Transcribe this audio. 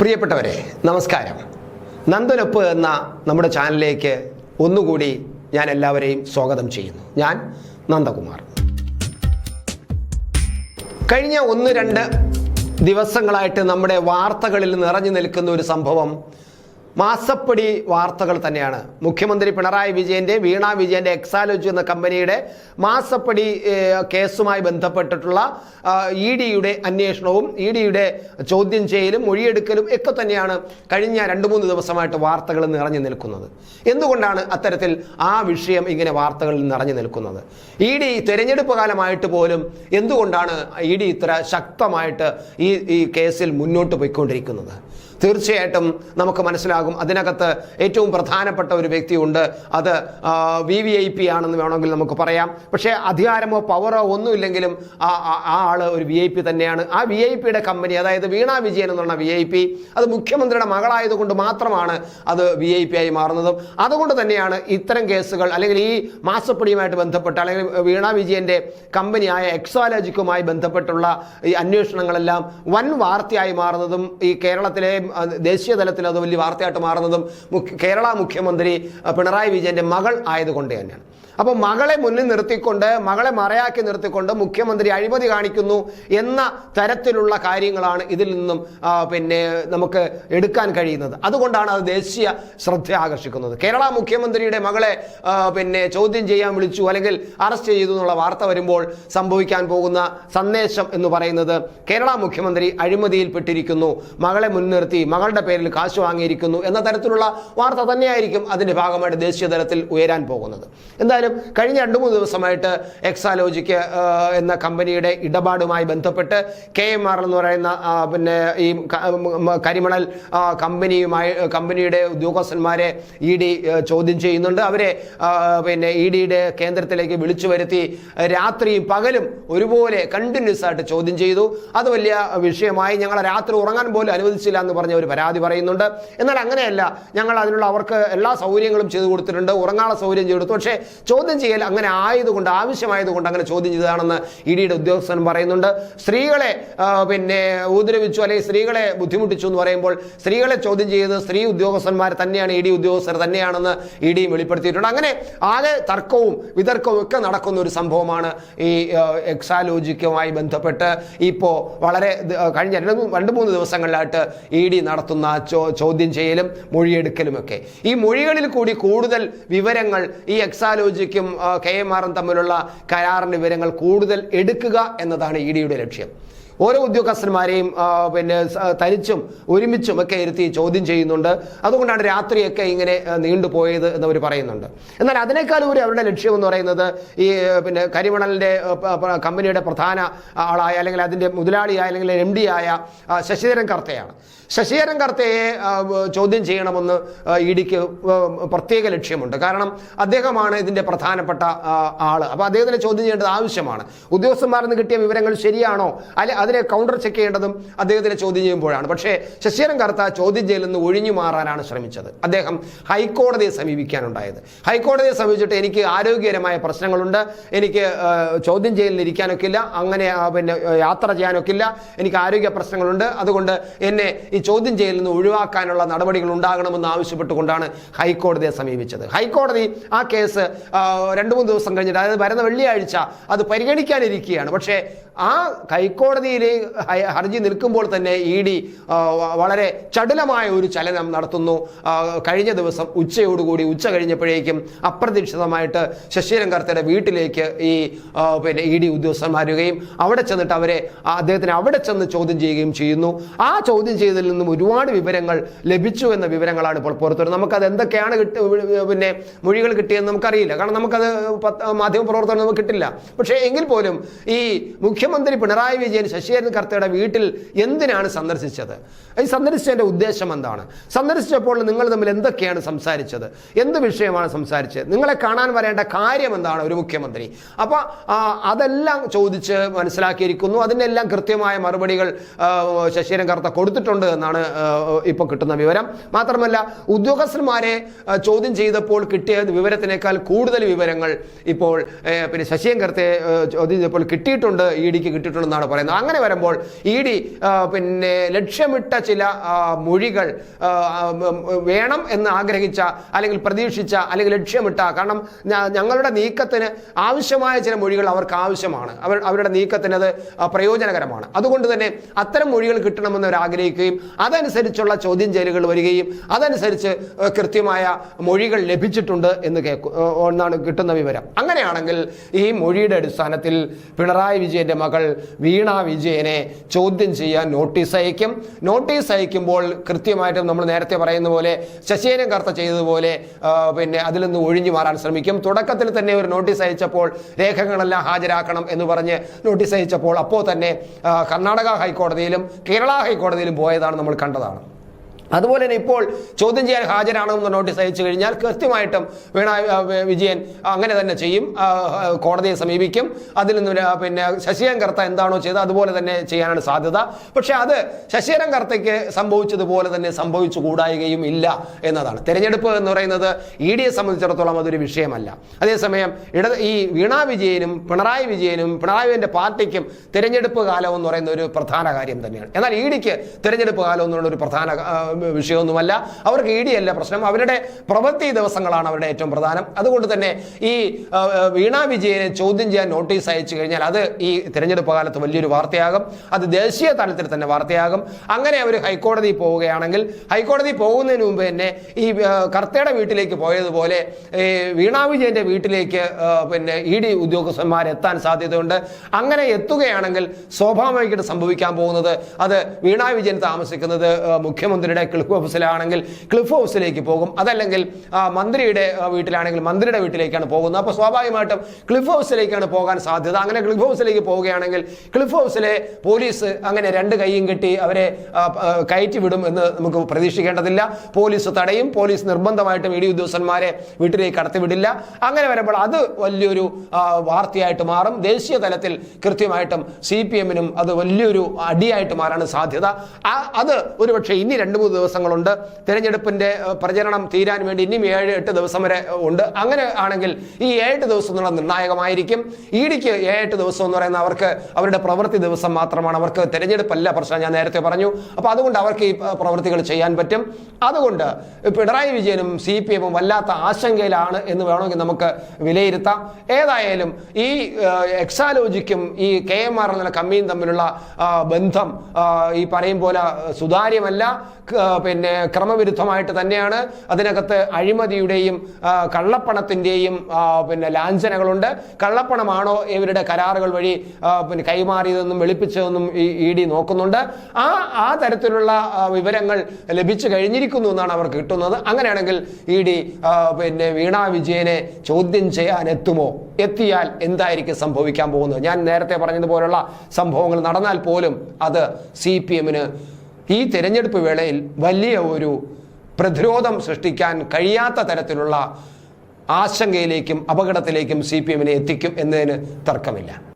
പ്രിയപ്പെട്ടവരെ നമസ്കാരം. നന്ദനൊപ്പ് എന്ന നമ്മുടെ ചാനലിലേക്ക് ഒന്നുകൂടി ഞാൻ എല്ലാവരെയും സ്വാഗതം ചെയ്യുന്നു. ഞാൻ നന്ദകുമാർ. കഴിഞ്ഞ ഒന്ന് രണ്ട് ദിവസങ്ങളായിട്ട് നമ്മുടെ വാർത്തകളിൽ നിറഞ്ഞു നിൽക്കുന്ന ഒരു സംഭവം മാസപ്പടി വാർത്തകൾ തന്നെയാണ്. മുഖ്യമന്ത്രി പിണറായി വിജയന്റെ വീണ വിജയന്റെ എക്സാലോജി എന്ന കമ്പനിയുടെ മാസപ്പടി കേസുമായി ബന്ധപ്പെട്ടിട്ടുള്ള ഇ ഡിയുടെ അന്വേഷണവും ഇ ഡിയുടെ ചോദ്യം ചെയ്യലും മൊഴിയെടുക്കലും ഒക്കെ തന്നെയാണ് കഴിഞ്ഞ രണ്ട് മൂന്ന് ദിവസമായിട്ട് വാർത്തകൾ നിറഞ്ഞു നിൽക്കുന്നത്. എന്തുകൊണ്ടാണ് അത്തരത്തിൽ ആ വിഷയം ഇങ്ങനെ വാർത്തകളിൽ നിറഞ്ഞു നിൽക്കുന്നത്? ഇ ഡി തെരഞ്ഞെടുപ്പ് കാലമായിട്ട് പോലും എന്തുകൊണ്ടാണ് ഇ ഡി ഇത്ര ശക്തമായിട്ട് ഈ ഈ കേസിൽ മുന്നോട്ട് പോയിക്കൊണ്ടിരിക്കുന്നത്? തീർച്ചയായിട്ടും നമുക്ക് മനസ്സിലാകും. അതിനകത്ത് ഏറ്റവും പ്രധാനപ്പെട്ട ഒരു വ്യക്തിയുണ്ട്. അത് വി വി ഐ പി ആണെന്ന് വേണമെങ്കിൽ നമുക്ക് പറയാം. പക്ഷേ അധികാരമോ പവറോ ഒന്നുമില്ലെങ്കിലും ആ ആ- ആ ആൾ ഒരു വി ഐ പി തന്നെയാണ്. ആ വി ഐ പിയുടെ കമ്പനി അതായത് വീണ വിജയൻ എന്ന് പറഞ്ഞ വി ഐ പി അത് മുഖ്യമന്ത്രിയുടെ മകളായതുകൊണ്ട് മാത്രമാണ് അത് വി ഐ പി ആയി മാറുന്നതും. അതുകൊണ്ട് തന്നെയാണ് ഇത്തരം കേസുകൾ അല്ലെങ്കിൽ ഈ മാസപ്പടിയുമായിട്ട് ബന്ധപ്പെട്ട് അല്ലെങ്കിൽ വീണ വിജയന്റെ കമ്പനിയായ എക്സോലജിക്കുമായി ബന്ധപ്പെട്ടുള്ള ഈ അന്വേഷണങ്ങളെല്ലാം വൻ വാർത്തയായി മാറുന്നതും ഈ കേരളത്തിലെ ദേശീയ തലത്തിൽ അത് വലിയ വാർത്തയായിട്ട് മാറുന്നതും കേരള മുഖ്യമന്ത്രി പിണറായി വിജയന്റെ മകൾ ആയതുകൊണ്ട് തന്നെയാണ്. അപ്പോൾ മകളെ മുന്നിൽ നിർത്തിക്കൊണ്ട് മകളെ മറയാക്കി നിർത്തിക്കൊണ്ട് മുഖ്യമന്ത്രി അഴിമതി കാണിക്കുന്നു എന്ന തരത്തിലുള്ള കാര്യങ്ങളാണ് ഇതിൽ നിന്നും പിന്നെ നമുക്ക് എടുക്കാൻ കഴിയുന്നത്. അതുകൊണ്ടാണ് അത് ദേശീയ ശ്രദ്ധ ആകർഷിക്കുന്നത്. കേരള മുഖ്യമന്ത്രിയുടെ മകളെ പിന്നെ ചോദ്യം ചെയ്യാൻ വിളിച്ചു അല്ലെങ്കിൽ അറസ്റ്റ് ചെയ്തു എന്നുള്ള വാർത്ത വരുമ്പോൾ സംഭവിക്കാൻ പോകുന്ന സന്ദേശം എന്ന് പറയുന്നത് കേരള മുഖ്യമന്ത്രി അഴിമതിയിൽപ്പെട്ടിരിക്കുന്നു മകളെ മുൻനിർത്തി മകളുടെ പേരിൽ കാശ് വാങ്ങിയിരിക്കുന്നു എന്ന തരത്തിലുള്ള വാർത്ത തന്നെയായിരിക്കും അതിന്റെ ഭാഗമായിട്ട് ദേശീയ തലത്തിൽ ഉയരാൻ പോകുന്നത്. എന്തായാലും കഴിഞ്ഞ രണ്ട് മൂന്ന് ദിവസമായിട്ട് എക്സാലോജിക്ക് എന്ന കമ്പനിയുടെ ഇടപാടുമായി ബന്ധപ്പെട്ട് കെ എം ആർ എന്ന് പറയുന്ന പിന്നെ ഈ കരിമണൽ കമ്പനിയുമായി കമ്പനിയുടെ ഉദ്യോഗസ്ഥന്മാരെ ഇ ഡി ചോദ്യം ചെയ്യുന്നുണ്ട്. അവരെ പിന്നെ ഇ ഡിയുടെ കേന്ദ്രത്തിലേക്ക് വിളിച്ചു വരുത്തി രാത്രിയും പകലും ഒരുപോലെ കണ്ടിന്യൂസ് ആയിട്ട് ചോദ്യം ചെയ്തു. അത് വലിയ വിഷയമായി. ഞങ്ങളെ രാത്രി ഉറങ്ങാൻ പോലും അനുവദിച്ചില്ല എന്ന് പറഞ്ഞ ഒരു പരാതി പറയുന്നുണ്ട്. എന്നാൽ അങ്ങനെയല്ല. ഞങ്ങൾ അതിനുള്ള അവർക്ക് എല്ലാ സൗകര്യങ്ങളും ചെയ്തു കൊടുത്തിട്ടുണ്ട്. ഉറങ്ങാനുള്ള സൗകര്യം ചെയ്തു കൊടുത്തു. പക്ഷേ ചോദ്യം ചെയ്യൽ അങ്ങനെ ആയതുകൊണ്ട് ആവശ്യമായതുകൊണ്ട് അങ്ങനെ ചോദ്യം ചെയ്തതാണെന്ന് ഇ ഡിയുടെ ഉദ്യോഗസ്ഥൻ പറയുന്നുണ്ട്. സ്ത്രീകളെ പിന്നെ ഉപദ്രവിച്ചു അല്ലെങ്കിൽ സ്ത്രീകളെ ബുദ്ധിമുട്ടിച്ചു എന്ന് പറയുമ്പോൾ സ്ത്രീകളെ ചോദ്യം ചെയ്തത് സ്ത്രീ ഉദ്യോഗസ്ഥന്മാർ തന്നെയാണ് ഇ ഡി ഉദ്യോഗസ്ഥർ തന്നെയാണെന്ന് ഇ ഡിയും വെളിപ്പെടുത്തിയിട്ടുണ്ട്. അങ്ങനെ ആകെ തർക്കവും വിതർക്കവും ഒക്കെ നടക്കുന്ന ഒരു സംഭവമാണ് ഈ എക്സാലോജിക്കുമായി ബന്ധപ്പെട്ട് ഇപ്പോൾ വളരെ കഴിഞ്ഞ രണ്ട് രണ്ട് മൂന്ന് ദിവസങ്ങളിലായിട്ട് ഇ ഡി നടത്തുന്ന ചോദ്യം ചെയ്യലും മൊഴിയെടുക്കലുമൊക്കെ ഈ മൊഴികളിൽ കൂടി കൂടുതൽ വിവരങ്ങൾ ഈ എക്സാലോജിക്കും ആ, കെ എം ആറും തമ്മിലുള്ള കരാറിന്റെ വിവരങ്ങൾ കൂടുതൽ എടുക്കുക എന്നതാണ് ഇ ഡിയുടെ ലക്ഷ്യം. ഓരോ ഉദ്യോഗസ്ഥന്മാരെയും പിന്നെ തനിച്ചും ഒരുമിച്ചും ഒക്കെ ഇരുത്തി ചോദ്യം ചെയ്യുന്നുണ്ട്. അതുകൊണ്ടാണ് രാത്രിയൊക്കെ ഇങ്ങനെ നീണ്ടുപോയത് എന്നവർ പറയുന്നുണ്ട്. എന്നാൽ അതിനേക്കാൾ ഒരു അവരുടെ ലക്ഷ്യം എന്ന് പറയുന്നത് ഈ പിന്നെ കരിമണലിന്റെ കമ്പനിയുടെ പ്രധാന ആളായ അല്ലെങ്കിൽ അതിന്റെ മുതലാളിയായ അല്ലെങ്കിൽ എം ഡി ആയ ശശിധരൻ കർത്തയാണ്. ശശിധരൻ കർത്തയെ ചോദ്യം ചെയ്യണമെന്ന് ഇ ഡിക്ക് പ്രത്യേക ലക്ഷ്യമുണ്ട്. കാരണം അദ്ദേഹമാണ് ഇതിന്റെ പ്രധാനപ്പെട്ട ആൾ. അപ്പോൾ അദ്ദേഹത്തിനെ ചോദ്യം ചെയ്യേണ്ടത് ആവശ്യമാണ്. ഉദ്യോഗസ്ഥന്മാരിൽ നിന്ന് കിട്ടിയ വിവരങ്ങൾ ശരിയാണോ? അല്ലെ അതിനെ കൗണ്ടർ ചെക്ക് ചെയ്യേണ്ടതും അദ്ദേഹത്തിനെ ചോദ്യം ചെയ്യുമ്പോഴാണ്. പക്ഷേ ശശിധരൻ കർത്ത ചോദ്യം ചെയ്യലിൽ നിന്ന് ഒഴിഞ്ഞു മാറാനാണ് ശ്രമിച്ചത്. അദ്ദേഹം ഹൈക്കോടതിയെ സമീപിക്കാനുണ്ടായത്. ഹൈക്കോടതിയെ സമീപിച്ചിട്ട് എനിക്ക് ആരോഗ്യകരമായ പ്രശ്നങ്ങളുണ്ട്. എനിക്ക് ചോദ്യം ചെയ്യലിൽ ഇരിക്കാനൊക്കില്ല. അങ്ങനെ പിന്നെ യാത്ര ചെയ്യാനൊക്കില്ല. എനിക്ക് ആരോഗ്യ പ്രശ്നങ്ങളുണ്ട്. അതുകൊണ്ട് എന്നെ ഈ ചോദ്യം ചെയ്യലിൽ നിന്ന് ഒഴിവാക്കാനുള്ള നടപടികൾ ഉണ്ടാകണമെന്ന് ആവശ്യപ്പെട്ടുകൊണ്ടാണ് ഹൈക്കോടതിയെ സമീപിച്ചത്. ഹൈക്കോടതി ആ കേസ് രണ്ടു മൂന്ന് ദിവസം കഴിഞ്ഞിട്ട് അതായത് വരുന്ന വെള്ളിയാഴ്ച അത് പരിഗണിക്കാനിരിക്കുകയാണ്. പക്ഷേ ആ ഹൈക്കോടതിയിൽ ഹർജി നിൽക്കുമ്പോൾ തന്നെ ഇ ഡി വളരെ ചടുലമായ ഒരു ചലനം നടത്തുന്നു. കഴിഞ്ഞ ദിവസം ഉച്ചയോടുകൂടി ഉച്ച കഴിഞ്ഞപ്പോഴേക്കും അപ്രതീക്ഷിതമായിട്ട് കർത്തയുടെ വീട്ടിലേക്ക് ഈ പിന്നെ ഇ ഡി ഉദ്യോഗസ്ഥന്മാർ വരികയും അവിടെ ചെന്നിട്ട് അവരെ അദ്ദേഹത്തിന് അവിടെ ചെന്ന് ചോദ്യം ചെയ്യുകയും ചെയ്യുന്നു. ആ ചോദ്യം ചെയ്തതിൽ നിന്നും ഒരുപാട് വിവരങ്ങൾ ലഭിച്ചു എന്ന വിവരങ്ങളാണ് ഇപ്പോൾ പുറത്തു വരുന്നത്. നമുക്കത് എന്തൊക്കെയാണ് കിട്ടി പിന്നെ മൊഴികൾ കിട്ടിയെന്ന് നമുക്കറിയില്ല. കാരണം നമുക്കത് മാധ്യമപ്രവർത്തനം നമുക്ക് കിട്ടില്ല. പക്ഷേ എങ്കിൽ പോലും ഈ മുഖ്യമന്ത്രി പിണറായി വിജയൻ ശശിധരൻ കർത്തയുടെ വീട്ടിൽ എന്തിനാണ് സന്ദർശിച്ചത്? ഈ സന്ദർശിച്ചതിന്റെ ഉദ്ദേശം എന്താണ്? സന്ദർശിച്ചപ്പോൾ നിങ്ങൾ തമ്മിൽ എന്തൊക്കെയാണ് സംസാരിച്ചത്? എന്ത് വിഷയമാണ് സംസാരിച്ചത്? നിങ്ങളെ കാണാൻ വരേണ്ട കാര്യം എന്താണ് ഒരു മുഖ്യമന്ത്രി? അപ്പോൾ അതെല്ലാം ചോദിച്ച് മനസ്സിലാക്കിയിരിക്കുന്നു. അതിനെല്ലാം കൃത്യമായ മറുപടികൾ ശശിധരൻ കർത്ത കൊടുത്തിട്ടുണ്ട് എന്നാണ് ഇപ്പോൾ കിട്ടുന്ന വിവരം. മാത്രമല്ല ഉദ്യോഗസ്ഥന്മാരെ ചോദ്യം ചെയ്തപ്പോൾ കിട്ടിയ വിവരത്തിനേക്കാൾ കൂടുതൽ വിവരങ്ങൾ ഇപ്പോൾ പിന്നെ ശശിധരൻ കർത്തയെ ചോദ്യം ചെയ്തപ്പോൾ കിട്ടിയിട്ടുണ്ട് ഇ ഡിക്ക് കിട്ടിയിട്ടുണ്ടെന്നാണ് പറയുന്നത്. അങ്ങനെ വരുമ്പോൾ ഇ ഡി പിന്നെ ലക്ഷ്യമിട്ട ചില മൊഴികൾ വേണം എന്ന് ആഗ്രഹിച്ച അല്ലെങ്കിൽ പ്രതീക്ഷിച്ച അല്ലെങ്കിൽ ലക്ഷ്യമിട്ട കാരണം ഞങ്ങളുടെ നീക്കത്തിന് ആവശ്യമായ ചില മൊഴികൾ അവർക്ക് ആവശ്യമാണ്. അവർ അവരുടെ നീക്കത്തിന് അത് പ്രയോജനകരമാണ്. അതുകൊണ്ട് തന്നെ അത്തരം മൊഴികൾ കിട്ടണമെന്ന് അവർ ആഗ്രഹിക്കുകയും അതനുസരിച്ചുള്ള ചോദ്യം ചെയ്യലുകൾ വരികയും അതനുസരിച്ച് കൃത്യമായ മൊഴികൾ ലഭിച്ചിട്ടുണ്ട് എന്ന് കേൾക്കും എന്നാണ് കിട്ടുന്ന വിവരം. അങ്ങനെയാണെങ്കിൽ ഈ മൊഴിയുടെ അടിസ്ഥാനത്തിൽ പിണറായി വിജയന്റെ മകൾ വീണ വിജയനെ ചോദ്യം ചെയ്യാൻ നോട്ടീസ് അയക്കും. നോട്ടീസ് അയക്കുമ്പോൾ കൃത്യമായിട്ടും നമ്മൾ നേരത്തെ പറയുന്ന പോലെ ശശിയനെ കർത്ത ചെയ്തതുപോലെ പിന്നെ അതിൽ നിന്ന് ഒഴിഞ്ഞു മാറാൻ ശ്രമിക്കും. തുടക്കത്തിൽ തന്നെ ഒരു നോട്ടീസ് അയച്ചപ്പോൾ രേഖകളെല്ലാം ഹാജരാക്കണം എന്ന് പറഞ്ഞ് നോട്ടീസ് അയച്ചപ്പോൾ അപ്പോൾ തന്നെ കർണാടക ഹൈക്കോടതിയിലും കേരള ഹൈക്കോടതിയിലും പോയതാണ് നമ്മൾ കണ്ടതാണ്. അതുപോലെ തന്നെ ഇപ്പോൾ ചോദ്യം ചെയ്യാൻ ഹാജരാണെന്ന് നോട്ടീസ് അയച്ചു കഴിഞ്ഞാൽ കൃത്യമായിട്ടും വീണ വിജയൻ അങ്ങനെ തന്നെ ചെയ്യും. കോടതിയെ സമീപിക്കും. അതിൽ നിന്ന് പിന്നെ ശശികലൻ കർത്ത എന്താണോ ചെയ്തത് അതുപോലെ തന്നെ ചെയ്യാനാണ് സാധ്യത. പക്ഷേ അത് ശശികലൻ കർത്തയ്ക്ക് സംഭവിച്ചതുപോലെ തന്നെ സംഭവിച്ചു കൂടായികയും ഇല്ല എന്നതാണ്. തെരഞ്ഞെടുപ്പ് എന്ന് പറയുന്നത് ഇ ഡിയെ സംബന്ധിച്ചിടത്തോളം അതൊരു വിഷയമല്ല. അതേസമയം ഇട ഈ വീണ വിജയനും പിണറായി വിജയനും പിണറായി വിജയന്റെ പാർട്ടിക്കും തെരഞ്ഞെടുപ്പ് കാലം എന്ന് പറയുന്ന ഒരു പ്രധാന കാര്യം തന്നെയാണ്. എന്നാൽ ഇ ഡിക്ക് തെരഞ്ഞെടുപ്പ് കാലം എന്നുള്ള ഒരു പ്രധാന വിഷയമൊന്നുമല്ല. അവർക്ക് ഇ ഡി അല്ല പ്രശ്നം. അവരുടെ പ്രവൃത്തി ദിവസങ്ങളാണ് അവരുടെ ഏറ്റവും പ്രധാനം. അതുകൊണ്ട് തന്നെ ഈ വീണ വിജയനെ ചോദ്യം ചെയ്യാൻ നോട്ടീസ് അയച്ചു കഴിഞ്ഞാൽ അത് ഈ തിരഞ്ഞെടുപ്പ് കാലത്ത് വലിയൊരു വാർത്തയാകും. അത് ദേശീയ തലത്തിൽ തന്നെ വാർത്തയാകും. അങ്ങനെ അവർ ഹൈക്കോടതി പോവുകയാണെങ്കിൽ ഹൈക്കോടതി പോകുന്നതിന് മുമ്പ് തന്നെ ഈ കർത്തയുടെ വീട്ടിലേക്ക് പോയതുപോലെ വീണ വിജയന്റെ വീട്ടിലേക്ക് പിന്നെ ഇ ഡി ഉദ്യോഗസ്ഥന്മാർ എത്താൻ സാധ്യതയുണ്ട്. അങ്ങനെ എത്തുകയാണെങ്കിൽ സ്വാഭാവികമായിട്ട് സംഭവിക്കാൻ പോകുന്നത് അത് വീണ വിജയൻ താമസിക്കുന്നത് മുഖ്യമന്ത്രിയുടെ ക്ലിഫ് ഹൗസിലാണെങ്കിൽ ക്ലിഫ് ഹൗസിലേക്ക് പോകും. അതല്ലെങ്കിൽ മന്ത്രിയുടെ വീട്ടിലാണെങ്കിൽ മന്ത്രിയുടെ വീട്ടിലേക്കാണ് പോകുന്നത്. അപ്പോൾ സ്വാഭാവികമായിട്ടും ക്ലിഫ് ഹൗസിലേക്കാണ് പോകാൻ സാധ്യത. അങ്ങനെ ക്ലിഫ് ഹൗസിലേക്ക് പോവുകയാണെങ്കിൽ ക്ലിഫ് ഹൗസിലെ പോലീസ് അങ്ങനെ രണ്ട് കൈയും കെട്ടി അവരെ കയറ്റി വിടും എന്ന് നമുക്ക് പ്രതീക്ഷിക്കേണ്ടതില്ല. പോലീസ് തടയും. പോലീസ് നിർബന്ധമായിട്ടും ഇ ഡി ഉദ്യോഗസ്ഥന്മാരെ വീട്ടിലേക്ക് കടത്തിവിടില്ല അങ്ങനെ വരുമ്പോൾ അത് വലിയൊരു വാർത്തയായിട്ട് മാറും. ദേശീയ തലത്തിൽ കൃത്യമായിട്ടും സി പി എമ്മിനും അത് വലിയൊരു അടിയായിട്ട് മാറാൻ സാധ്യത. അത് ഒരുപക്ഷെ ഇനി രണ്ട് മൂന്ന് ദിവസങ്ങളുണ്ട്. തിരഞ്ഞെടുപ്പിന്റെ പ്രചരണം തീരാൻ വേണ്ടി ഇനിയും ഏഴ് എട്ട് ദിവസം വരെ ഉണ്ട്. അങ്ങനെ ആണെങ്കിൽ ഈ ഏഴ് ദിവസം എന്നുള്ള നിർണായകമായിരിക്കും. ഇ ഡിക്ക് ഏഴെട്ട് ദിവസം എന്ന് പറയുന്ന അവർക്ക് അവരുടെ പ്രവൃത്തി ദിവസം മാത്രമാണ്. അവർക്ക് തിരഞ്ഞെടുപ്പല്ല പ്രശ്നം ഞാൻ നേരത്തെ പറഞ്ഞു. അപ്പോൾ അതുകൊണ്ട് അവർക്ക് ഈ പ്രവൃത്തികൾ ചെയ്യാൻ പറ്റും. അതുകൊണ്ട് പിണറായി വിജയനും സി പി എമ്മും വല്ലാത്ത ആശങ്കയിലാണ് എന്ന് വേണമെങ്കിൽ നമുക്ക് വിലയിരുത്താം. ഏതായാലും ഈ എക്സാലോജിക്കും ഈ കെ എം ആർ എന്ന കമ്മിയും തമ്മിലുള്ള ബന്ധം ഈ പറയും പോലെ സുതാര്യമല്ല. പിന്നെ ക്രമവിരുദ്ധമായിട്ട് തന്നെയാണ്. അതിനകത്ത് അഴിമതിയുടെയും കള്ളപ്പണത്തിന്റെയും പിന്നെ ലാഞ്ചനകളുണ്ട്. കള്ളപ്പണമാണോ ഇവരുടെ കരാറുകൾ വഴി പിന്നെ കൈമാറിയതെന്നും വെളുപ്പിച്ചതെന്നും ഇ ഡി നോക്കുന്നുണ്ട്. ആ ആ തരത്തിലുള്ള വിവരങ്ങൾ ലഭിച്ചു കഴിഞ്ഞിരിക്കുന്നു എന്നാണ് അവർക്ക് കിട്ടുന്നത്. അങ്ങനെയാണെങ്കിൽ ഇ ഡി പിന്നെ വീണ വിജയനെ ചോദ്യം ചെയ്യാൻ എത്തുമോ? എത്തിയാൽ എന്തായിരിക്കും സംഭവിക്കാൻ പോകുന്നത്? ഞാൻ നേരത്തെ പറഞ്ഞതുപോലുള്ള സംഭവങ്ങൾ നടന്നാൽ പോലും അത് സി പി എമ്മിന് ഈ തിരഞ്ഞെടുപ്പ് വേളയിൽ വലിയ ഒരു പ്രതിരോധം സൃഷ്ടിക്കാൻ കഴിയാത്ത തരത്തിലുള്ള ആശങ്കയിലേക്കും അപകടത്തിലേക്കും സി പി എമ്മിനെ എത്തിക്കും എന്നതിന് തർക്കമില്ല.